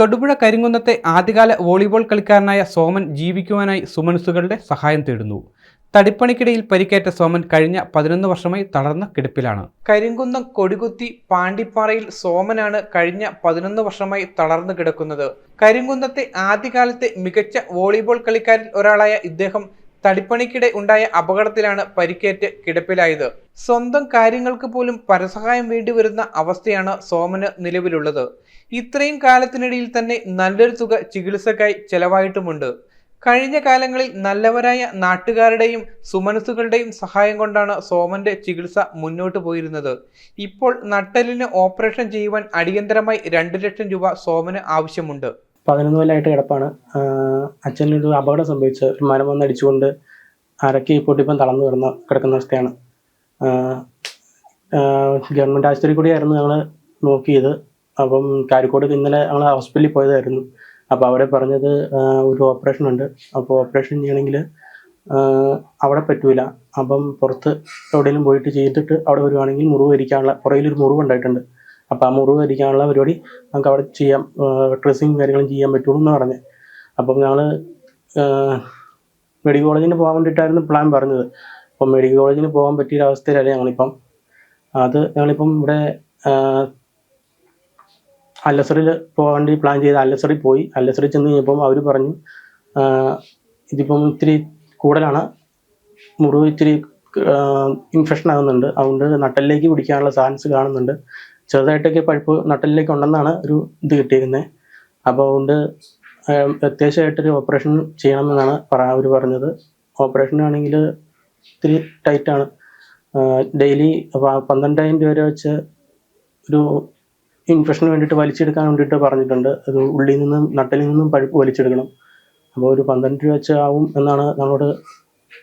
തൊടുപുഴ കരിങ്കുന്നത്തെ ആദ്യകാല വോളിബോൾ കളിക്കാരനായ സോമൻ ജീവിക്കുവാനായി സുമനസുകളുടെ സഹായം തേടുന്നു. തടിപ്പണിക്കിടയിൽ പരിക്കേറ്റ സോമൻ കഴിഞ്ഞ പതിനൊന്ന് വർഷമായി തളർന്ന കിടപ്പിലാണ്. കരിങ്കുന്നം കൊടികുത്തി പാണ്ടിപ്പാറയിൽ സോമനാണ് കഴിഞ്ഞ പതിനൊന്ന് വർഷമായി തളർന്നു കിടക്കുന്നത്. കരിങ്കുന്നത്തെ ആദ്യകാലത്തെ മികച്ച വോളിബോൾ കളിക്കാരിൽ ഒരാളായ ഇദ്ദേഹം തടിപ്പണിക്കിടെ ഉണ്ടായ അപകടത്തിലാണ് പരിക്കേറ്റ് കിടപ്പിലായത്. സ്വന്തം കാര്യങ്ങൾക്ക് പോലും പരസഹായം വേണ്ടിവരുന്ന അവസ്ഥയാണ് സോമന് നിലവിലുള്ളത്. ഇത്രയും കാലത്തിനിടയിൽ തന്നെ നല്ലൊരു തുക ചികിത്സക്കായി ചെലവായിട്ടുമുണ്ട്. കഴിഞ്ഞ കാലങ്ങളിൽ നല്ലവരായ നാട്ടുകാരുടെയും സുമനസുകളുടെയും സഹായം കൊണ്ടാണ് സോമന്റെ ചികിത്സ മുന്നോട്ട് പോയിരുന്നത്. ഇപ്പോൾ നട്ടലിന് ഓപ്പറേഷൻ ചെയ്യുവാൻ അടിയന്തരമായി രണ്ട് ലക്ഷം രൂപ സോമന് ആവശ്യമുണ്ട്. പതിനൊന്ന് കൊല്ലമായിട്ട് കിടപ്പാണ്. അച്ഛനൊരു അപകടം സംഭവിച്ച് ഒരു മരം വന്ന് അടിച്ചുകൊണ്ട് അരക്കി പൊട്ടിപ്പം തളർന്നു കിടന്ന കിടക്കുന്ന അവസ്ഥയാണ്. ഗവൺമെന്റ് ആശുപത്രി കൂടിയായിരുന്നു ഞങ്ങൾ നോക്കിയത്. അപ്പം കാരിക്കോട് ഇന്നലെ ഞങ്ങൾ ഹോസ്പിറ്റലിൽ പോയതായിരുന്നു. അപ്പോൾ അവിടെ പറഞ്ഞത് ഒരു ഓപ്പറേഷൻ ഉണ്ട്. അപ്പോൾ ഓപ്പറേഷൻ ചെയ്യണമെങ്കിൽ അവിടെ പറ്റൂല. അപ്പം പുറത്ത് എവിടെയെങ്കിലും പോയിട്ട് ചെയ്തിട്ട് അവിടെ വരുവാണെങ്കിൽ മുറിവ് ഇരിക്കാനുള്ള പുറകിലൊരു മുറിവ് ഉണ്ടായിട്ടുണ്ട്. അപ്പോൾ ആ മുറിവ് ധരിക്കാനുള്ള പരിപാടി നമുക്ക് അവിടെ ചെയ്യാം ഡ്രസ്സിങ് കാര്യങ്ങളും ചെയ്യാൻ പറ്റുള്ളൂ എന്ന് പറഞ്ഞ്. അപ്പം ഞങ്ങൾ മെഡിക്കൽ കോളേജിന് പോകാൻ വേണ്ടിയിട്ടായിരുന്നു പ്ലാൻ പറഞ്ഞത്. അപ്പം മെഡിക്കൽ കോളേജിന് പോകാൻ പറ്റിയ അവസ്ഥയിലല്ല ഞങ്ങളിപ്പം. അത് ഞങ്ങളിപ്പം ഇവിടെ അല്ലസറിൽ പോകാൻ വേണ്ടി പ്ലാൻ ചെയ്ത് അല്ലസറിൽ പോയി. അല്ലസറിൽ ചെന്ന് കഴിഞ്ഞപ്പം അവർ പറഞ്ഞു ഇതിപ്പം ഇത്തിരി കൂടുതലാണ്. മുറിവ് ഇത്തിരി ഇൻഫെക്ഷൻ ആകുന്നുണ്ട്. അതുകൊണ്ട് നട്ടലിലേക്ക് പിടിക്കാനുള്ള ചാൻസ് കാണുന്നുണ്ട്. ചെറുതായിട്ടൊക്കെ പഴുപ്പ് നട്ടലിലേക്ക് ഉണ്ടെന്നാണ് ഒരു ഇത് കിട്ടിയിരുന്നത് അപ്പോൾ അതുകൊണ്ട് അത്യാവശ്യമായിട്ടൊരു ഓപ്പറേഷൻ ചെയ്യണമെന്നാണ് പറ അവർ പറഞ്ഞത്. ഓപ്പറേഷൻ ആണെങ്കിൽ ഇത്തിരി ടൈറ്റാണ്. ഡെയിലി പന്ത്രണ്ടായിരം രൂപ വരെ വെച്ച് ഒരു ഇൻഫെക്ഷന് വേണ്ടിയിട്ട് വലിച്ചെടുക്കാൻ വേണ്ടിയിട്ട് പറഞ്ഞിട്ടുണ്ട്. അത് ഉള്ളിൽ നിന്നും നട്ടലിൽ നിന്നും പഴുപ്പ് വലിച്ചെടുക്കണം. അപ്പോൾ ഒരു പന്ത്രണ്ട് രൂപ വെച്ച് ആവും എന്നാണ് നമ്മളോട്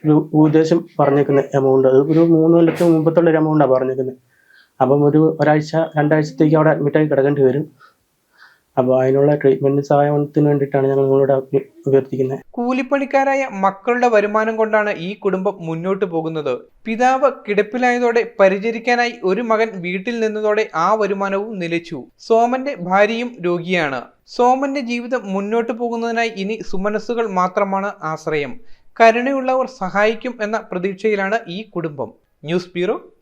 ഒരു ഉദ്ദേശം പറഞ്ഞേക്കുന്നത് എമൗണ്ട്. അത് ഒരു മൂന്ന് ലക്ഷം മുമ്പത്തുള്ള ഒരു എമൗണ്ടാണ് പറഞ്ഞേക്കുന്നത് അപ്പം ഒരു ഒരാഴ്ച രണ്ടാഴ്ചത്തേക്ക് അവിടെ അഡ്മിറ്റായി കിടക്കേണ്ടി വരും. അപ്പോൾ അതിനുള്ള ട്രീറ്റ്മെന്റ് സഹായത്തിന് വേണ്ടിയിട്ടാണ് ഞങ്ങൾ നിങ്ങളോട് അഭ്യ- അഭ്യർത്ഥിക്കുന്നത്. കൂലിപ്പണിക്കാരായ മക്കളുടെ വരുമാനം കൊണ്ടാണ് ഈ കുടുംബം മുന്നോട്ട് പോകുന്നത്. പിതാവ് കിടപ്പിലായതോടെ പരിചരിക്കാനായി ഒരു മകൻ വീട്ടിൽ നിന്നതോടെ ആ വരുമാനവും നിലച്ചു. സോമന്റെ ഭാര്യയും രോഗിയാണ്. സോമന്റെ ജീവിതം മുന്നോട്ട് പോകുന്നതിനായി ഇനി സുമനസ്സുകൾ മാത്രമാണ് ആശ്രയം. കരുണയുള്ളവർ സഹായിക്കും എന്ന പ്രതീക്ഷയിലാണ് ഈ കുടുംബം. News bureau